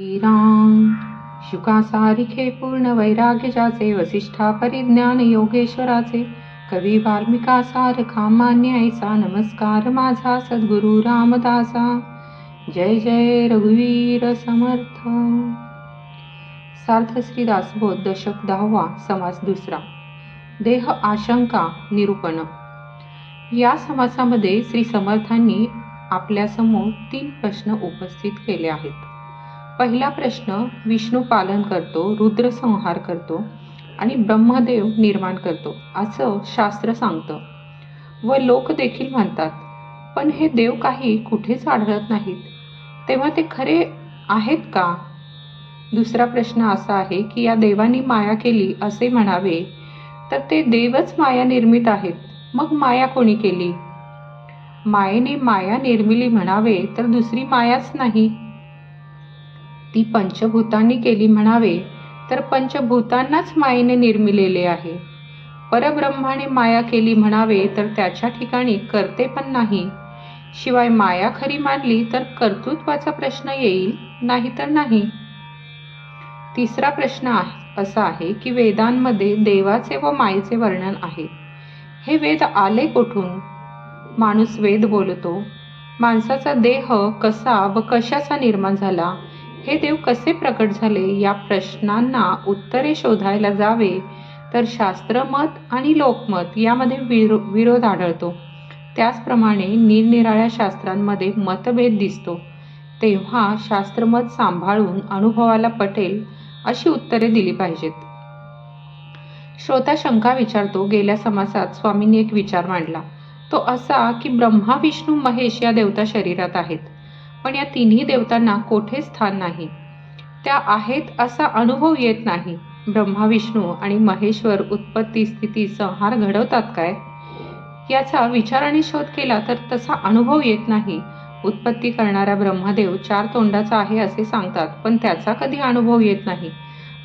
श्रीराम शुकासारिखे पूर्ण वैराग्य ज्याचे वसिष्ठा परिज्ञान योगेश्वराचे कवी वाल्मिका सारखा मान्य ऐसा नमस्कार माझा सद्गुरु रामदासा जय जय रघुवीर समर्थ सार्थ श्री दासबोध दशक दहावा समास दुसरा देह आशंका निरूपण या समासामध्ये श्री समर्थांनी आपल्यासमोर तीन प्रश्न उपस्थित केले आहेत. पहिला प्रश्न विष्णू पालन करतो रुद्र संहार करतो आणि ब्रह्मदेव निर्माण करतो असं शास्त्र सांगतं. व लोक देखील म्हणतात पण हे देव काही कुठेच आढळत नाहीत. तेव्हा ते खरे आहेत का? दुसरा प्रश्न असा आहे की या देवानी माया केली असे म्हणावे तर ते देवच माया निर्मित आहेत. मग माया कोणी केली? मायेने माया निर्मिली म्हणावे तर दुसरी मायाच नाही. ती पंचभूतांनी केली म्हणावे तर पंचभूतांनाच मायेने निर्मिलेले आहे. परब्रह्माने माया केली म्हणावे तर त्याच्या ठिकाणी करते पण नाही. शिवाय माया खरी मानली तर कर्तृत्वाचा प्रश्न येईल नाही तर नाही. तिसरा प्रश्न असा आहे की वेदांमध्ये देवाचे व मायेचे वर्णन आहे. हे वेद आले कुठून? माणूस वेद बोलतो. माणसाचा देह कसा व कशाचा निर्माण झाला? हे देव कसे प्रकट झाले? या प्रश्नांना उत्तरे शोधायला जावे. तर शास्त्रमत आणि लोकमत यामध्ये विरो विरोध आढळतो. त्याचप्रमाणे निरनिराळ्या शास्त्रांमध्ये मतभेद दिसतो. तेव्हा शास्त्रमत सांभाळून अनुभवाला पटेल अशी उत्तरे दिली पाहिजेत. श्रोता शंका विचारतो गेल्या समासात स्वामींनी एक विचार मांडला. तो असा की ब्रह्मा विष्णू महेश या देवता शरीरात आहेत. पण या तिन्ही देवतांना कोठे स्थान नाही. त्या आहेत असा अनुभव येत नाही. ब्रह्मा विष्णू आणि महेश्वर उत्पत्ती स्थिती संहार घडवतात काय? याचा विचाराने शोध केला तर तसा अनुभव येत नाही. उत्पत्ती करणारा ब्रह्मदेव चार तोंडाचा आहे असे सांगतात पण त्याचा कधी अनुभव येत नाही.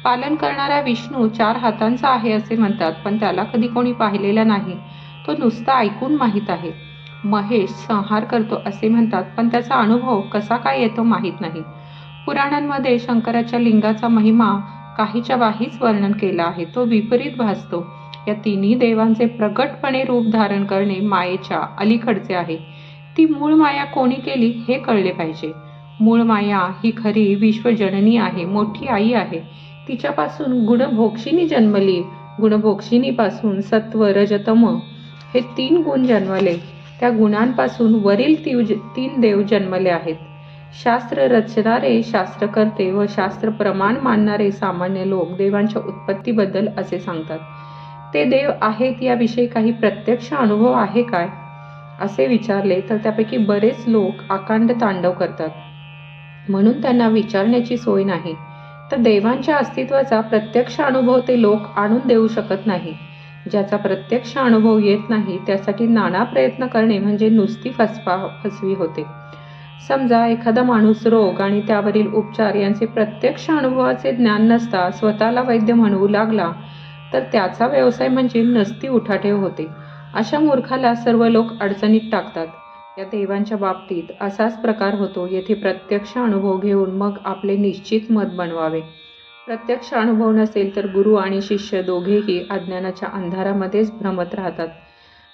पालन करणारा विष्णू चार हातांचा आहे असे म्हणतात पण त्याला कधी कोणी पाहिलेला नाही. तो नुसता ऐकून माहीत आहे. महेश संहार करतो असे म्हणतात पण त्याचा अनुभव कसा काय येतो माहीत नाही. पुराणांमध्ये शंकराच्या लिंगाचा महिमा काहीच्या बाहीच वर्णन केला आहे. तो विपरीत भासतो. या तिन्ही देवांचे प्रकटपणे रूप धारण करणे मायेच्या अलीकडचे आहे. ती मूळ माया कोणी केली हे कळले पाहिजे. मूळ माया ही खरी विश्वजननी आहे मोठी आई आहे. तिच्यापासून गुणभोक्षिणी जन्मली. गुणभोक्षिणीपासून सत्व रजतम हे तीन गुण जन्मले. त्या गुणांपासून वरील तीन देव जन्मले आहेत. शास्त्र रचणारे शास्त्रकर्ते व शास्त्र प्रमाण मानणारे सामान्य लोक देवांच्या उत्पत्तीबद्दल असे सांगतात. ते देव आहेत याविषयी काही प्रत्यक्ष अनुभव आहे काय? असे विचारले तर त्यापैकी बरेच लोक आकांड तांडव करतात. म्हणून त्यांना विचारण्याची सोय नाही. तर देवांच्या अस्तित्वाचा प्रत्यक्ष अनुभव ते लोक आणून देऊ शकत नाही. ज्याचा प्रत्यक्ष अनुभव येत नाही त्यासाठी नाना प्रयत्न करणे म्हणजे नुसती फसवा फसवी होते. समजा एखादा माणूस रोग आणि त्यावरील उपचार यांचे प्रत्यक्ष अनुभवाचे ज्ञान नसता स्वतःला वैद्य म्हणवू लागला तर त्याचा व्यवसाय म्हणजे नसती उठाठेव होते. अशा मूर्खाला सर्व लोक अडचणीत टाकतात. या देवांच्या बाबतीत असाच प्रकार होतो येथे प्रत्यक्ष अनुभव घेऊन मग आपले निश्चित मत बनवावे. प्रत्यक्ष अनुभव नसेल तर गुरु आणि शिष्य दोघेही अज्ञानाच्या अंधारामध्येच भ्रमत राहतात.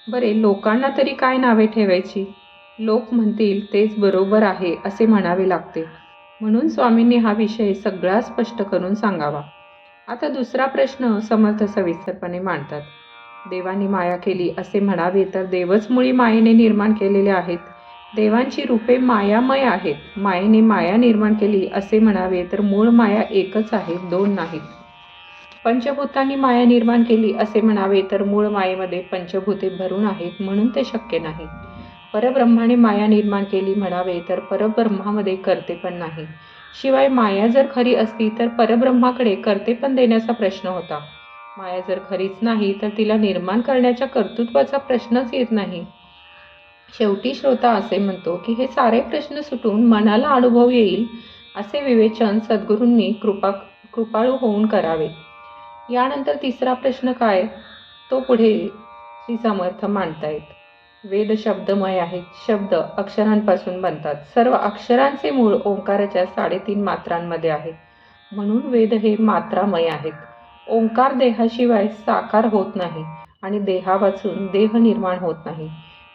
बरे लोकांना तरी काय नावे ठेवायची? लोक म्हणतील तेच बरोबर आहे असे म्हणावे लागते. म्हणून स्वामींनी हा विषय सगळा स्पष्ट करून सांगावा. आता दुसरा प्रश्न समर्थ सविस्तरपणे मांडतात. देवानी माया केली असे म्हणावे तर देवच मुळी मायेने निर्माण केलेले आहेत. देवांची रूपे मायामय आहेत. मायेने माया निर्माण केली असे म्हणावे तर मूळ माया एकच आहे दोन नाहीत. पंचभूतांनी माया निर्माण केली असे म्हणावे तर मूळ मायेमध्ये पंचभूते भरून आहेत म्हणून ते शक्य नाही. परब्रह्माने माया निर्माण केली म्हणावे तर परब्रह्मामध्ये करते पण नाही. शिवाय माया जर खरी असती तर परब्रह्माकडे करते पण देण्याचा प्रश्न होता. माया जर खरीच नाही तर तिला निर्माण करण्याच्या कर्तृत्वाचा प्रश्नच येत नाही. शेवटी श्रोता असे म्हणतो की हे सारे प्रश्न सुटून मनाला अनुभव येईल असे विवेचन सद्गुरूंनी कृपा कृपाळू होऊन करावे. यानंतर तिसरा प्रश्न काय? तो पुढे श्री समर्थ मांडतायत. वेद शब्दमय आहेत. शब्द अक्षरांपासून बनतात. सर्व अक्षरांचे मूळ ओंकाराच्या साडेतीन मात्रांमध्ये आहे. म्हणून वेद हे मात्रामय आहेत. ओंकार देहाशिवाय साकार होत नाही आणि देहावाचून देह निर्माण होत नाही.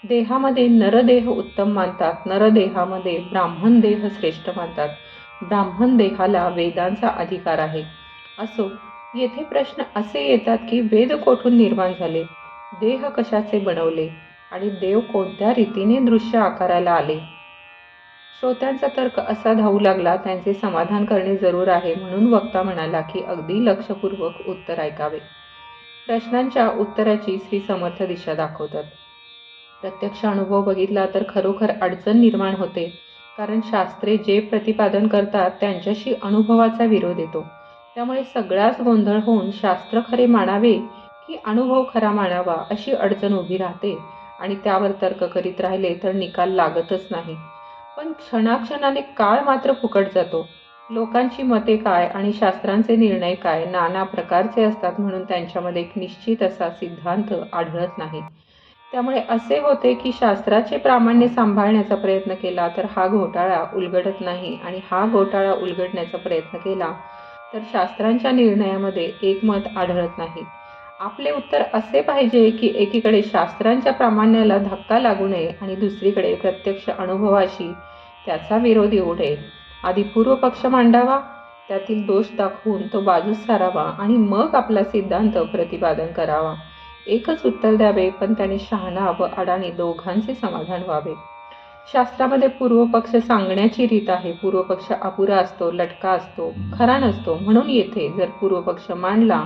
देहामध्ये नरदेह उत्तम मानतात. नरदेहामध्ये ब्राह्मण देह श्रेष्ठ मानतात. ब्राह्मण देहाला वेदांचा अधिकार आहे. असो येथे प्रश्न असे येतात की वेद कोठून निर्माण झाले? देह कशाचे बनवले? आणि देव कोणत्या रीतीने दृश्य आकाराला आले? श्रोत्यांचा तर्क असा धावू लागला त्यांचे समाधान करणे जरूर आहे म्हणून वक्ता म्हणाला की अगदी लक्षपूर्वक उत्तर ऐकावे. प्रश्नांच्या उत्तराची श्री समर्थ दिशा दाखवतात. प्रत्यक्ष अनुभव बघितला तर खरोखर अडचण निर्माण होते. कारण शास्त्रे जे प्रतिपादन करतात त्यांच्याशी अनुभवाचा विरोध येतो. त्यामुळे सगळाच गोंधळ होऊन शास्त्र खरे मानावे की अनुभव खरा मानावा अशी अडचण उभी राहते आणि त्यावर तर्क करीत राहिले तर निकाल लागतच नाही. पण क्षणाक्षणाने काळ मात्र फुकट जातो. लोकांची मते काय आणि शास्त्रांचे निर्णय काय नाना प्रकारचे असतात म्हणून त्यांच्यामध्ये एक निश्चित असा सिद्धांत आढळत नाही. त्यामुळे असे होते की शास्त्राचे प्रामाण्य सांभाळण्याचा प्रयत्न केला तर हा घोटाळा उलगडत नाही आणि हा घोटाळा उलगडण्याचा प्रयत्न केला तर शास्त्रांच्या निर्णयामध्ये एकमत आढळत नाही. आपले उत्तर असे पाहिजे की एकीकडे शास्त्रांच्या प्रामाण्याला धक्का लागू नये आणि दुसरीकडे प्रत्यक्ष अनुभवाशी त्याचा विरोध येऊ नये आधी पूर्व पक्ष मांडावा त्यातील दोष दाखवून तो बाजूस सारावा आणि मग आपला सिद्धांत प्रतिपादन करावा. एकच उत्तर द्यावे पण त्याने शहाणा व अडाणी दोघांचे समाधान व्हावे. शास्त्रामध्ये पूर्वपक्ष सांगण्याची रीत आहे. पूर्वपक्ष अपुरा असतो लटका असतो खरा नसतो. म्हणून येथे जर पूर्वपक्ष मांडला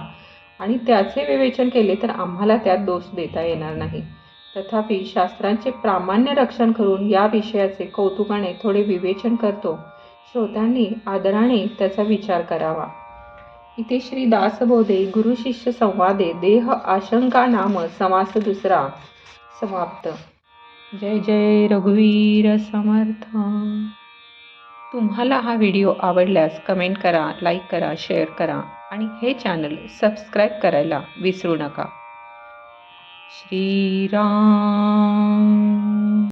आणि त्याचे विवेचन केले तर आम्हाला त्यात दोष देता येणार नाही. तथापि शास्त्रांचे प्रामाण्य रक्षण करून या विषयाचे कौतुकाने थोडे विवेचन करतो. श्रोत्यांनी आदराने त्याचा विचार करावा. इथे श्री दासबोधे गुरुशिष्य संवादे देह आशंका नाम समास दुसरा. समाप्त. जय जय रघुवीर समर्थ. तुम्हाला हा व्हिडिओ आवडल्यास कमेंट करा लाईक करा शेअर करा आणि हे चॅनल सबस्क्राईब करायला विसरू नका. श्रीराम.